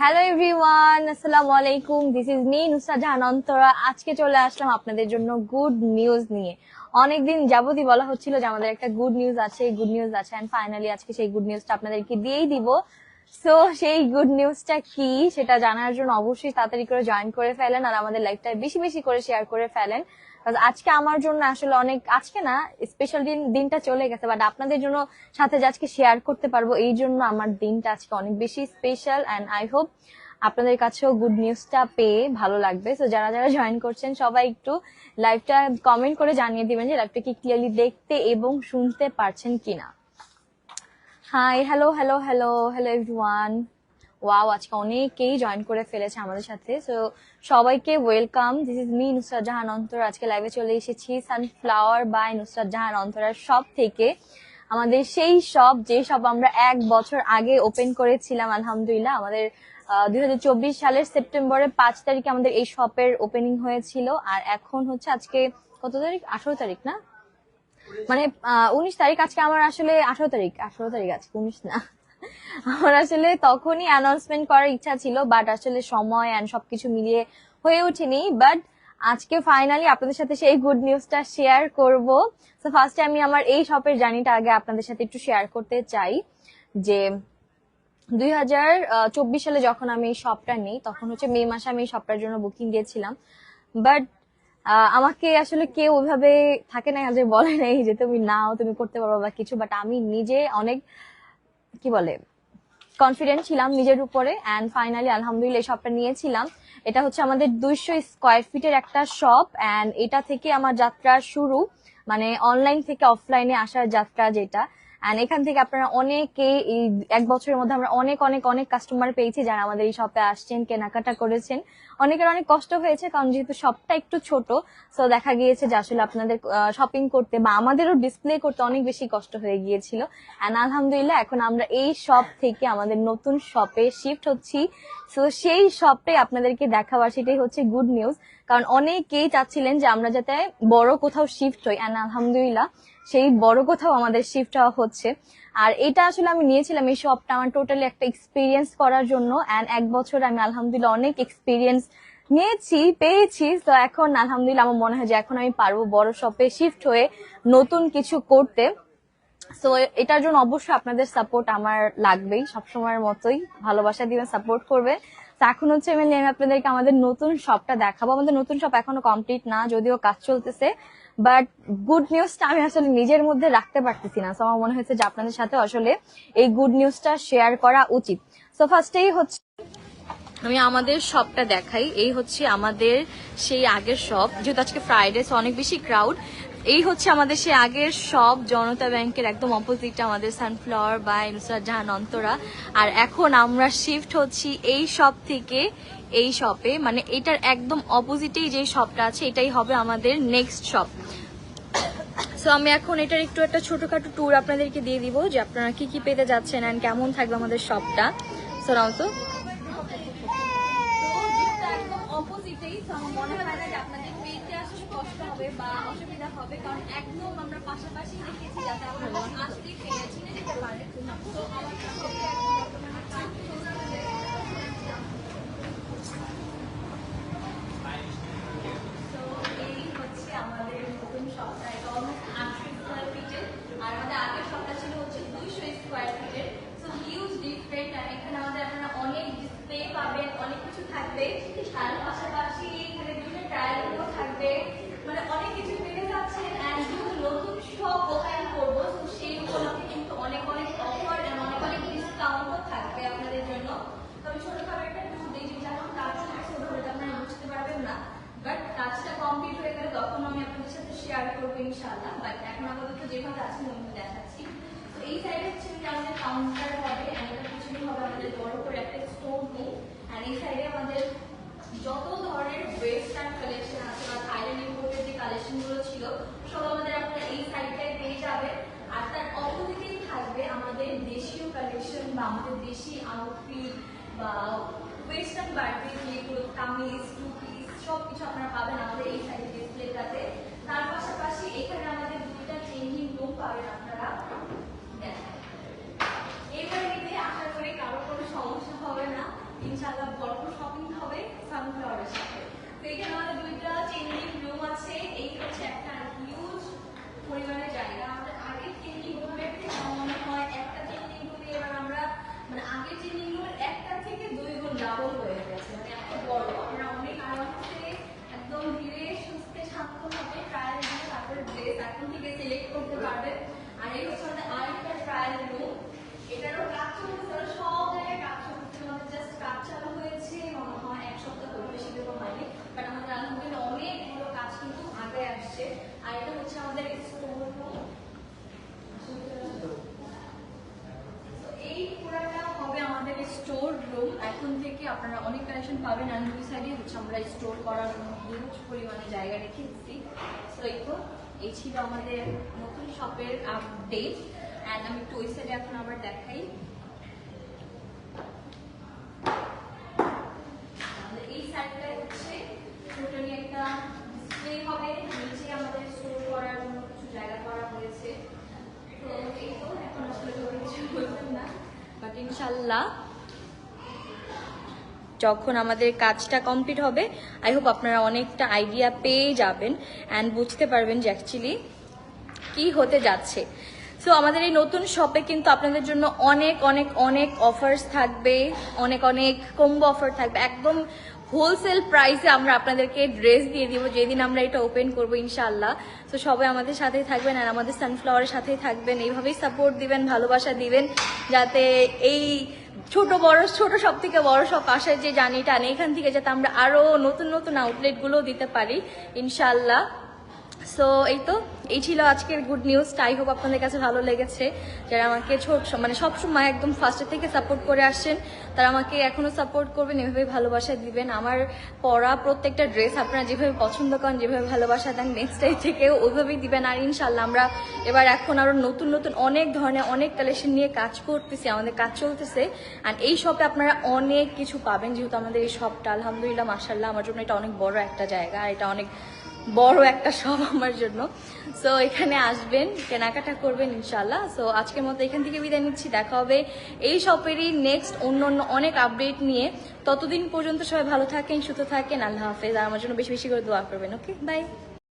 Hello everyone আসসালামু আলাইকুম this is me Nusrat Jahan Antara আজকে চলে আসলাম আপনাদের জন্য গুড নিউজ নিয়ে। অনেকদিন যাবতই বলা হচ্ছিল যে আমাদের একটা গুড নিউজ আছে গুড নিউজ আছে। এন্ড ফাইনালি আজকে সেই গুড নিউজটা আপনাদেরকে দিয়েই দিব। সো সেই গুড নিউজটা কি সেটা জানার জন্য অবশ্যই তাড়াতাড়ি করে জয়েন করে ফেলেন আর আমাদের লাইফটা বেশি বেশি করে শেয়ার করে ফেলেন। আজকে আমার জন্য আসলে অনেক, আজকে না স্পেশাল দিন, দিনটা চলে গেছে বাট আপনাদের জন্য সাথে আজকে শেয়ার করতে পারব, এই জন্য আমার দিনটা আজকে অনেক বেশি স্পেশাল অ্যান্ড আই হোপ আপনাদের কাছেও গুড নিউজটা পেয়ে ভালো লাগবে। তো যারা যারা জয়েন করছেন, সবাই একটু লাইভটা কমেন্ট করে জানিয়ে দিবেন যে লাইভটা কি ক্লিয়ারলি দেখতে এবং শুনতে পারছেন কিনা। Hi hello hello hello hello everyone wow, আজকে অনেকেই জয়েন করে ফেলেছে আমাদের সাথে। সো সবাইকে welcome this is me Nusrat Jahan Antor. আজকে লাইভে চলে এসেছি সানফ্লাওয়ার বাই নুসরাত জাহান অন্তরার শপ থেকে আমাদের সেই শপ যে শপ আমরা এক বছর আগে ওপেন করেছিলাম, আলহামদুলিল্লাহ, আমাদের দুই হাজার চব্বিশ সালের সেপ্টেম্বরের পাঁচ তারিখে আমাদের এই শপের ওপেনিং হয়েছিল। আর এখন হচ্ছে আজকে, কত তারিখ? আঠারো তারিখ না? মানে উনিশ তারিখ আজকে আমার আসলে আঠারো তারিখ। আঠারো তারিখ আজকে, উনিশ না। আমার আসলে তখনই অ্যানাউন্সমেন্ট করার ইচ্ছা ছিল বাট আসলে সময় অ্যান্ড সবকিছু মিলিয়ে হয়ে ওঠেনি। বাট আজকে ফাইনালি আপনাদের সাথে সেই গুড নিউজটা শেয়ার করব। তো ফার্স্টে আমি আমার এই শপের জার্নিটা আগে আপনাদের সাথে একটু শেয়ার করতে চাই, যে দুই হাজার চব্বিশ সালে যখন আমি এই শপটা নিই, তখন হচ্ছে মে মাসে আমি এই শপটার জন্য বুকিং দিয়েছিলাম বাট আমাকে আসলে কেউ ওইভাবে থাকে না যে বলে নাই যে তুমি নাও, তুমি করতে পারো বা কিছু বাট আমি নিজে অনেক, কি বলে কনফিডেন্ট ছিলাম নিজের উপরে অ্যান্ড ফাইনালি আলহামদুলিল্লাহ, এই শপটা নিয়েছিলাম। এটা হচ্ছে আমাদের দুইশো স্কোয়ার ফিটের একটা শপ অ্যান্ড এটা থেকে আমার যাত্রা শুরু মানে অনলাইন থেকে অফলাইনে আসার যাত্রা যেটা। অ্যান্ড এখান থেকে আপনারা অনেকে এই এক বছরের মধ্যে আমরা অনেক অনেক অনেক কাস্টমার পেয়েছি যারা আমাদের এই শপে আসছেন, কেনাকাটা করেছেন। অনেকের অনেক কষ্ট হয়েছে, কারণ যেহেতু শপটা একটু ছোট সো দেখা গিয়েছে যে আসলে আপনাদের শপিং করতে বা আমাদেরও ডিসপ্লে করতে অনেক বেশি কষ্ট হয়ে গিয়েছিল। অ্যান্ড আলহামদুলিল্লাহ, এখন আমরা এই শপ থেকে আমাদের নতুন শপে শিফট হচ্ছি। সো সেই শপটাই আপনাদেরকে দেখাবার সেটাই হচ্ছে গুড নিউজ কারণ অনেকেই চাচ্ছিলেন যে আমরা যাতে বড় কোথাও শিফট হই। অ্যান্ড আলহামদুলিল্লাহ, সেই বড় কোথাও আমাদের শিফট হওয়া হচ্ছে। আর এটা আসলে আমি নিয়েছিলাম এই শপটা আমার টোটালি একটা এক্সপিরিয়েন্স করার জন্য অ্যান্ড এক বছর আমি আলহামদুলিল্লাহ অনেক এক্সপিরিয়েন্স নিয়েছি, পেয়েছি। তো এখন আলহামদুলিল্লাহ আমার মনে হয় যে এখন আমি পারব বড় শপে শিফট হয়ে নতুন কিছু করতে। সো এটার জন্য অবশ্যই আপনাদের সাপোর্ট আমার লাগবেই, সবসময়ের মতোই ভালোবাসা দিবেন সাপোর্ট করবে। তো এখন হচ্ছে আমি আপনাদেরকে আমাদের নতুন শপটা দেখাবো। আমাদের নতুন শপ এখনও কমপ্লিট না, যদিও কাজ চলতেছে। বাট গুড নিউজটা আমি আসলে নিজের মধ্যে রাখতে পারতেছি না। আমার মনে হয়েছে যে আপনাদের সাথে আসলে এই গুড নিউজটা শেয়ার করা উচিত। সো ফার্স্টেই হচ্ছে আমি আমাদের শপটা দেখাই। এই হচ্ছে আমাদের সেই আগের শপ যেহেতু আজকে ফ্রাইডে অনেক বেশি ক্রাউড এই হচ্ছে আমাদের সেই আগের সব জনতা ব্যাংকের একদম অপোজিট আমাদের সানফ্লাওয়ার বা নুসরাত জাহান অন্তরা। আর এখন আমরা শিফট হচ্ছি এই শপ থেকে এই শপে মানে এটার একদম অপোজিটেই যে শপটা আছে, এটাই হবে আমাদের নেক্সট শপ সো আমি এখন এটার একটু একটা ছোটখাটো ট্যুর আপনাদেরকে দিয়ে দিব যে আপনারা কি কি পেতে যাচ্ছেন অ্যান্ড কেমন থাকবে আমাদের শপটা সো রাউতো। মনে হয় না যে আপনাদের পেতে আসলে কষ্ট হবে বা অসুবিধা হবে কারণ একদম আমরা পাশাপাশি রেখেছি যাতে আপনারা আসলেই পেয়ে চিনে যেতে পারেন তো আমাদের এই হচ্ছে আমাদের নতুন শপটা এটা আটশো স্কোয়ার ফিটের আর আমাদের আগের শপটা ছিল হচ্ছে দুইশো স্কোয়ার ফিটের সো হিউজ ডিফারেন্ট আর এখানে আমাদের আপনারা অনেক ডিসপ্লে পাবেন অনেক কিছু থাকবে। তার পাশাপাশি এখানে বিভিন্ন ট্রায়ালগুলো থাকবে মানে অনেক কিছু পেতে যাচ্ছেন অ্যান্ড যেহেতু নতুন শপ ওপেন করব তো সেই উপলক্ষে কিন্তু অনেক অনেক অফার অনেক অনেক ডিসকাউন্টও থাকবে আপনাদের জন্য তবে ছোটখাটো একটা ট্যুর দিই যেটা এখন কাজ চলছে ওভাবে আপনারা বুঝতে পারবেন না বাট কাজটা কমপ্লিট হয়ে গেলে তখন আমি আপনাদের সাথে শেয়ার করব ইনশাআল্লাহ বাট এখন আপাতত যেভাবে আছে আমি দেখাচ্ছি তো এই সাইডে হচ্ছে যে আমাদের কাউন্টার হবে and এটার পিছনে হবে আমাদের বড় করে একটা স্টোর রুম আর এই সাইডে আমাদের যত ধরনের ওয়েস্টার্ন কালেকশন আছে বা থাইল্যান্ড ইম্পোর্টের যে কালেকশনগুলো ছিল, সব আমাদের আপনারা এই সাইডটায় পেয়ে যাবেন আর তার অপোজিটেই থাকবে আমাদের দেশীয় কালেকশন বা আমাদের দেশি আউটফিট বা ওয়েস্টার্ন বাড়িতে যেগুলো কামিজ টু পিস সব কিছু আপনারা পাবেন আমাদের এই সাইড ডিসপ্লেটাতে তার পাশাপাশি এখানে আমাদের দুইটা চেঞ্জিং রুম পাবেন আপনারা। ডাবল হয়ে গেছে। মানে এত বড় আমরা অনেক আরামসে একদম ধীরে সুস্থে শান্তভাবে ট্রায়াল দিয়ে তারপরে ড্রেস এখন থেকে সিলেক্ট করতে পারবেন। আর এই হচ্ছে আমাদের এখন থেকে আপনারা অনেক কালেকশন পাবেন আর দুই সাইডে হচ্ছে আমরা স্টোর করার হিউজ পরিমাণে জায়গা রেখে দিচ্ছি সো এই তো, এই ছিল আমাদের নতুন শপের আপডেট অ্যান্ড আমি একটু ওই সাইডে এখন আবার দেখাই। এই হচ্ছে একটা হবে। আমাদের স্টোর করার জন্য কিছু জায়গা করা হয়েছে। তো, এই তো, এখন আসলে কিছু না। বাট ইনশাল্লাহ যখন আমাদের কাজটা কমপ্লিট হবে আই হোপ আপনারা অনেকটা আইডিয়া পেয়ে যাবেন অ্যান্ড বুঝতে পারবেন যে অ্যাকচুয়ালি কি হতে যাচ্ছে। সো আমাদের এই নতুন শপে কিন্তু আপনাদের জন্য অনেক অনেক অনেক অফার্স থাকবে, অনেক অনেক কম্বো অফার থাকবে। একদম হোলসেল প্রাইসে আমরা আপনাদেরকে ড্রেস দিয়ে দিব। যেদিন আমরা এটা ওপেন করব ইনশাল্লাহ তো সবাই আমাদের সাথেই থাকবেন আর আমাদের সানফ্লাওয়ারের সাথেই থাকবেন। এইভাবেই সাপোর্ট দিবেন, ভালোবাসা দিবেন, যাতে এই ছোট বড়, ছোট সব থেকে বড় সব আশায় যে জানিটা নেই এখান থেকে যাতে আমরা আরও নতুন নতুন আউটলেটগুলো দিতে পারি ইনশাল্লাহ সো এই তো, এই ছিল আজকের গুড নিউজটা আই হোপ আপনাদের কাছে ভালো লেগেছে। যারা আমাকে ছোট মানে সবসময় একদম ফার্স্টের থেকে সাপোর্ট করে আসছেন তারা আমাকে এখনও সাপোর্ট করবেন, এভাবে ভালোবাসা দিবেন। আমার পরা প্রত্যেকটা ড্রেস আপনারা যেভাবে পছন্দ করেন, যেভাবে ভালোবাসা দেন নেক্সট টাইম থেকেও ওইভাবেই দিবেন। আর ইনশাল্লাহ আমরা এবার এখন আরও নতুন নতুন অনেক ধরনের, অনেক কালেকশন নিয়ে কাজ করতেছি, আমাদের কাজ চলতেছে। আর এই শপে আপনারা অনেক কিছু পাবেন, যেহেতু আমাদের এই শপটা আলহামদুলিল্লাহ মার্শাল্লাহ আমার জন্য এটা অনেক বড় একটা জায়গা, আর এটা অনেক বড় একটা সব আমার জন্য। সো এখানে আসবেন, কেনাকাটা করবেন ইনশাল্লাহ সো আজকের মতো এখান থেকে বিদায় নিচ্ছি। দেখা হবে এই শপেরই নেক্সট অন্য অন্য অনেক আপডেট নিয়ে। ততদিন পর্যন্ত সবাই ভালো থাকেন, সুস্থ থাকেন। আল্লাহ হাফেজ। আর আমার জন্য বেশি বেশি করে দোয়া করবেন ওকে বাই